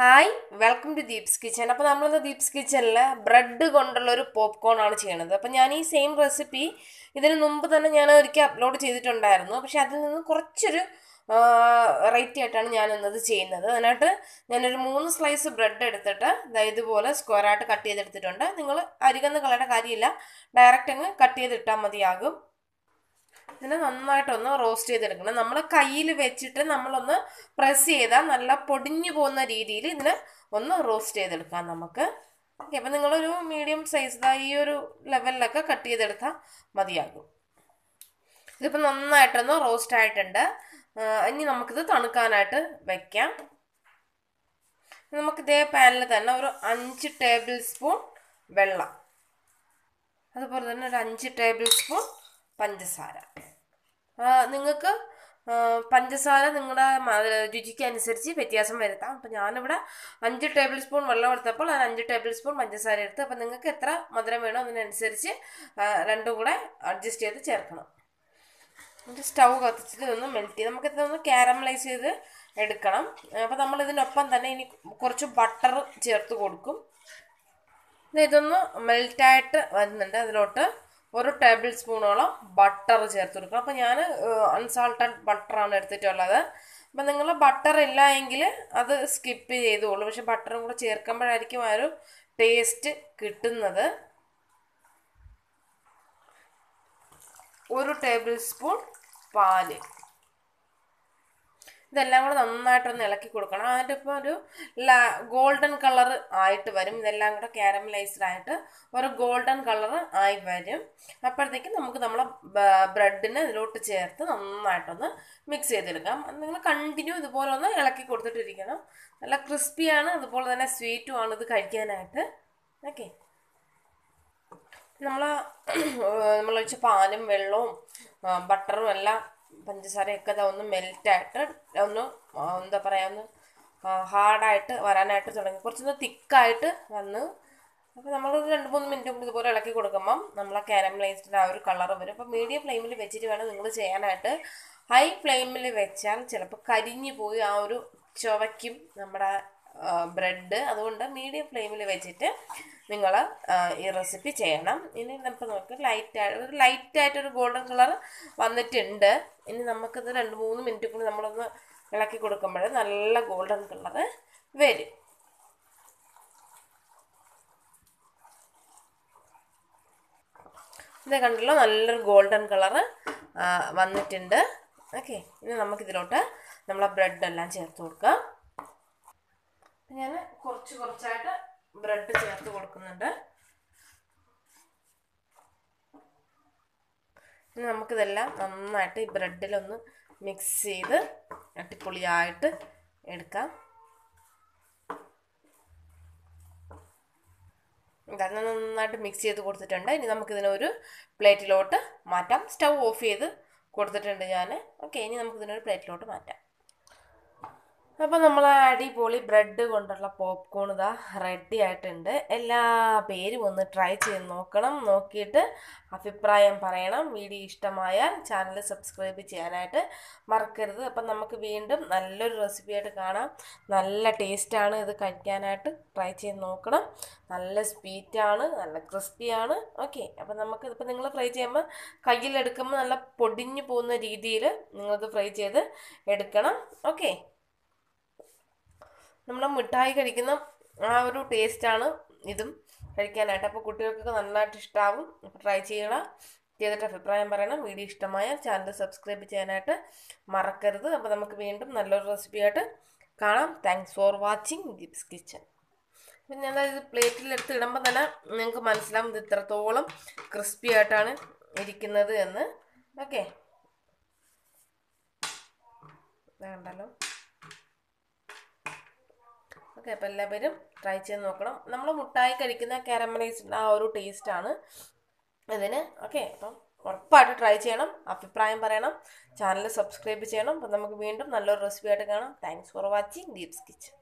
Hi welcome to Deeps kitchen അപ്പോൾ നമ്മളിന്ന് ദീപ്സ് കിച്ചണിൽ ബ്രെഡ് കൊണ്ടുള്ള ഒരു പോപ്കോൺ ആണ് ചെയ്യണത്. അപ്പോൾ ഞാൻ ഈ സെയിം റെസിപ്പി ഇതിന് മുമ്പ് തന്നെ ഞാൻ ഒരിക്കൽ അപ്ലോഡ് ചെയ്തിട്ടുണ്ടായിരുന്നു. പക്ഷെ അതിൽ നിന്ന് കുറച്ചൊരു വെറൈറ്റി ആയിട്ടാണ് ഞാൻ ഇന്നത് ചെയ്യുന്നത്. അതിനായിട്ട് ഞാനൊരു മൂന്ന് സ്ലൈസ് ബ്രെഡ് എടുത്തിട്ട് ഇതുപോലെ സ്ക്വയറായിട്ട് കട്ട് ചെയ്തെടുത്തിട്ടുണ്ട്. നിങ്ങൾ അരികന്ന് കളയേണ്ട കാര്യമില്ല. ഡയറക്റ്റ് അങ്ങ് കട്ട് ചെയ്തിട്ടാൽ മതിയാകും. ഇതിനെ നന്നായിട്ടൊന്ന് റോസ്റ്റ് ചെയ്തെടുക്കണം. നമ്മൾ കയ്യിൽ വെച്ചിട്ട് നമ്മളൊന്ന് പ്രസ് ചെയ്താൽ നല്ല പൊടിഞ്ഞു പോകുന്ന രീതിയിൽ ഇതിനെ ഒന്ന് റോസ്റ്റ് ചെയ്തെടുക്കാം നമുക്ക്. ഓക്കെ അപ്പം നിങ്ങളൊരു മീഡിയം സൈസ് ഈ ഒരു ലെവലിലൊക്കെ കട്ട് ചെയ്തെടുത്താൽ മതിയാകും. ഇതിപ്പോൾ നന്നായിട്ടൊന്ന് റോസ്റ്റ് ആയിട്ടുണ്ട്. ഇനി നമുക്കിത് തണുക്കാനായിട്ട് വെക്കാം. നമുക്ക് ഇതേ പാനിൽ തന്നെ ഒരു അഞ്ച് ടേബിൾ സ്പൂൺ വെള്ളം. അതുപോലെ തന്നെ ഒരു അഞ്ച് ടേബിൾ സ്പൂൺ പഞ്ചസാര. നിങ്ങൾക്ക് പഞ്ചസാര നിങ്ങളുടെ രുചിക്ക് അനുസരിച്ച് വ്യത്യാസം വരുത്താം. അപ്പം ഞാനിവിടെ അഞ്ച് ടേബിൾ സ്പൂൺ വെള്ളം എടുത്തപ്പോൾ അത് അഞ്ച് ടേബിൾ സ്പൂൺ പഞ്ചസാര എടുത്ത് അപ്പം നിങ്ങൾക്ക് എത്ര മധുരം വേണോ അതിനനുസരിച്ച് രണ്ടും കൂടെ അഡ്ജസ്റ്റ് ചെയ്ത് ചേർക്കണം. എന്നിട്ട് സ്റ്റൗ കത്തിച്ചിട്ട് ഇതൊന്ന് മെൽറ്റ് ചെയ്ത് നമുക്ക് ഇതൊന്ന് ക്യാരമലൈസ് ചെയ്ത് എടുക്കണം. അപ്പം നമ്മൾ ഇതിനൊപ്പം തന്നെ ഇനി കുറച്ച് ബട്ടർ ചേർത്ത് കൊടുക്കും. ഇതൊന്ന് മെൽറ്റായിട്ട് വരുന്നുണ്ട് അതിലോട്ട്. ഒരു ടേബിൾ സ്പൂണോളം ബട്ടർ ചേർത്ത് കൊടുക്കണം. അപ്പോൾ ഞാൻ അൺസാൾട്ടഡ് ബട്ടറാണ് എടുത്തിട്ടുള്ളത്. അപ്പം നിങ്ങൾ ബട്ടർ ഇല്ല എങ്കിൽ അത് സ്കിപ്പ് ചെയ്തോളൂ. പക്ഷെ ബട്ടറും കൂടെ ചേർക്കുമ്പോഴായിരിക്കും ആ ഒരു ടേസ്റ്റ് കിട്ടുന്നത്. ഒരു ടേബിൾ സ്പൂൺ പാൽ. ഇതെല്ലാം കൂടെ നന്നായിട്ടൊന്ന് ഇളക്കി കൊടുക്കണം. അതിന്റെ ഇപ്പോൾ ഒരു ലാ ഗോൾഡൻ കളർ ആയിട്ട് വരും. ഇതെല്ലാം കൂടെ ക്യാരമലൈസ്ഡ് ആയിട്ട് ഒരു ഗോൾഡൻ കളർ ആയി വരും. അപ്പോഴത്തേക്കും നമുക്ക് നമ്മളെ ബ്രെഡിനെ ഇതിലോട്ട് ചേർത്ത് നന്നായിട്ടൊന്ന് മിക്സ് ചെയ്തെടുക്കാം. നിങ്ങൾ കണ്ടിന്യൂ ഇതുപോലെ ഒന്ന് ഇളക്കി കൊടുത്തിട്ടിരിക്കണം. നല്ല ക്രിസ്പിയാണ് അതുപോലെ തന്നെ സ്വീറ്റുമാണ് ഇത് കഴിക്കാനായിട്ട്. ഓക്കെ നമ്മൾ നമ്മളൊഴിച്ച് പാലും വെള്ളവും ബട്ടറും എല്ലാം പഞ്ചസാരയൊക്കെ ഒന്ന് മെൽറ്റായിട്ട് ഒന്ന് എന്താ പറയുക ഒന്ന് ഹാർഡായിട്ട് വരാനായിട്ട് തുടങ്ങി. കുറച്ചൊന്ന് തിക്കായിട്ട് വന്ന് അപ്പോൾ നമ്മൾ രണ്ട് മൂന്ന് മിനിറ്റ് കൂടി ഇതുപോലെ ഇളക്കി കൊടുക്കുമ്പം നമ്മളെ കാരമലൈസ്ഡിന്റെ ആ ഒരു കളർ വരും. അപ്പോൾ മീഡിയം ഫ്ലെയിമിൽ വെച്ചിട്ട് വേണം നിങ്ങൾ ചെയ്യാനായിട്ട്. ഹൈ ഫ്ലെയിമിൽ വെച്ചാൽ ചിലപ്പോൾ കരിഞ്ഞു പോയി ആ ഒരു ചുവയ്ക്കും നമ്മുടെ ബ്രെഡ് അതുകൊണ്ട് മീഡിയം ഫ്ലെയിമിൽ വെച്ചിട്ട് നിങ്ങൾ ഈ റെസിപ്പി ചെയ്യണം. ഇനി നമുക്ക് നോക്ക് ലൈറ്റായിട്ട് ഒരു ലൈറ്റായിട്ടൊരു ഗോൾഡൻ കളർ വന്നിട്ടുണ്ട്. ഇനി നമുക്കിത് രണ്ട് മൂന്ന് മിനിറ്റ് കൂടി നമ്മളൊന്ന് ഇളക്കി കൊടുക്കുമ്പോൾ നല്ല ഗോൾഡൻ കളർ വരും. ഇതേ കണ്ടല്ലോ നല്ലൊരു ഗോൾഡൻ കളറ് വന്നിട്ടുണ്ട്. ഓക്കെ ഇനി നമുക്കിതിലോട്ട് നമ്മളെ ബ്രെഡെല്ലാം ചേർത്ത് കൊടുക്കാം. ഞാൻ കുറച്ച് കുറച്ചായിട്ട് ബ്രെഡ് ചേർത്ത് കൊടുക്കുന്നുണ്ട്. ഇനി നമുക്കിതെല്ലാം നന്നായിട്ട് ഈ ബ്രെഡിലൊന്ന് മിക്സ് ചെയ്ത് അടിപൊളിയായിട്ട് എടുക്കാം. കാരണം നന്നായിട്ട് മിക്സ് ചെയ്ത് കൊടുത്തിട്ടുണ്ട്. ഇനി നമുക്കിതിനെ ഒരു പ്ലേറ്റിലോട്ട് മാറ്റാം. സ്റ്റൗ ഓഫ് ചെയ്ത് കൊടുത്തിട്ടുണ്ട് ഞാൻ ഓക്കെ ഇനി നമുക്കിതിനൊരു പ്ലേറ്റിലോട്ട് മാറ്റാം. അപ്പോൾ നമ്മൾ അടിപൊളി ബ്രെഡ് കൊണ്ടുള്ള പോപ്കോൺ ഇതാ റെഡി ആയിട്ടുണ്ട്. എല്ലാ പേരും ഒന്ന് ട്രൈ ചെയ്ത് നോക്കണം. നോക്കിയിട്ട് അഭിപ്രായം പറയണം. വീഡിയോ ഇഷ്ടമായാൽ ചാനൽ സബ്സ്ക്രൈബ് ചെയ്യാനായിട്ട് മറക്കരുത്. അപ്പം നമുക്ക് വീണ്ടും നല്ലൊരു റെസിപ്പി ആയിട്ട് കാണാം. നല്ല ടേസ്റ്റാണ് ഇത് കഴിക്കാനായിട്ട്. ട്രൈ ചെയ്ത് നോക്കണം. നല്ല സ്വീറ്റാണ് നല്ല ക്രിസ്പിയാണ് ഓക്കെ അപ്പം നമുക്ക് ഇപ്പം നിങ്ങൾ ഫ്രൈ ചെയ്യുമ്പോൾ കയ്യിലെടുക്കുമ്പോൾ നല്ല പൊടിഞ്ഞു പോകുന്ന രീതിയിൽ നിങ്ങൾക്ക് ഫ്രൈ ചെയ്ത് എടുക്കണം. ഓക്കെ നമ്മൾ മിഠായി കഴിക്കുന്ന ആ ഒരു ടേസ്റ്റാണ് ഇതും കഴിക്കാനായിട്ട്. അപ്പോൾ കുട്ടികൾക്കൊക്കെ നന്നായിട്ട് ഇഷ്ടമാവും ട്രൈ ചെയ്യണം ചെയ്തിട്ട് അഭിപ്രായം പറയണം. വീഡിയോ ഇഷ്ടമായ ചാനൽ സബ്സ്ക്രൈബ് ചെയ്യാനായിട്ട് മറക്കരുത്. അപ്പോൾ നമുക്ക് വീണ്ടും നല്ലൊരു റെസിപ്പിയായിട്ട് കാണാം. Thanks for watching Deeps kitchen അപ്പം ഇത് പ്ലേറ്റിലെടുത്ത് ഇടുമ്പോൾ തന്നെ നിങ്ങൾക്ക് മനസ്സിലാവും ഇത് ഇത്രത്തോളം ക്രിസ്പി ആയിട്ടാണ് ഇരിക്കുന്നത് എന്ന്. ഓക്കെ വേണ്ടല്ലോ ഓക്കെ അപ്പോൾ എല്ലാവരും ട്രൈ ചെയ്ത് നോക്കണം. നമ്മൾ മുട്ടായി കഴിക്കുന്ന കാരമലൈസ്ഡ് ആ ഒരു ടേസ്റ്റാണ് ഇതിന് ഓക്കെ അപ്പം ഉറപ്പായിട്ട് ട്രൈ ചെയ്യണം. അഭിപ്രായം പറയണം. ചാനൽ സബ്സ്ക്രൈബ് ചെയ്യണം. അപ്പം നമുക്ക് വീണ്ടും നല്ലൊരു റെസിപ്പി ആയിട്ട് കാണാം. Thanks for watching Deeps kitchen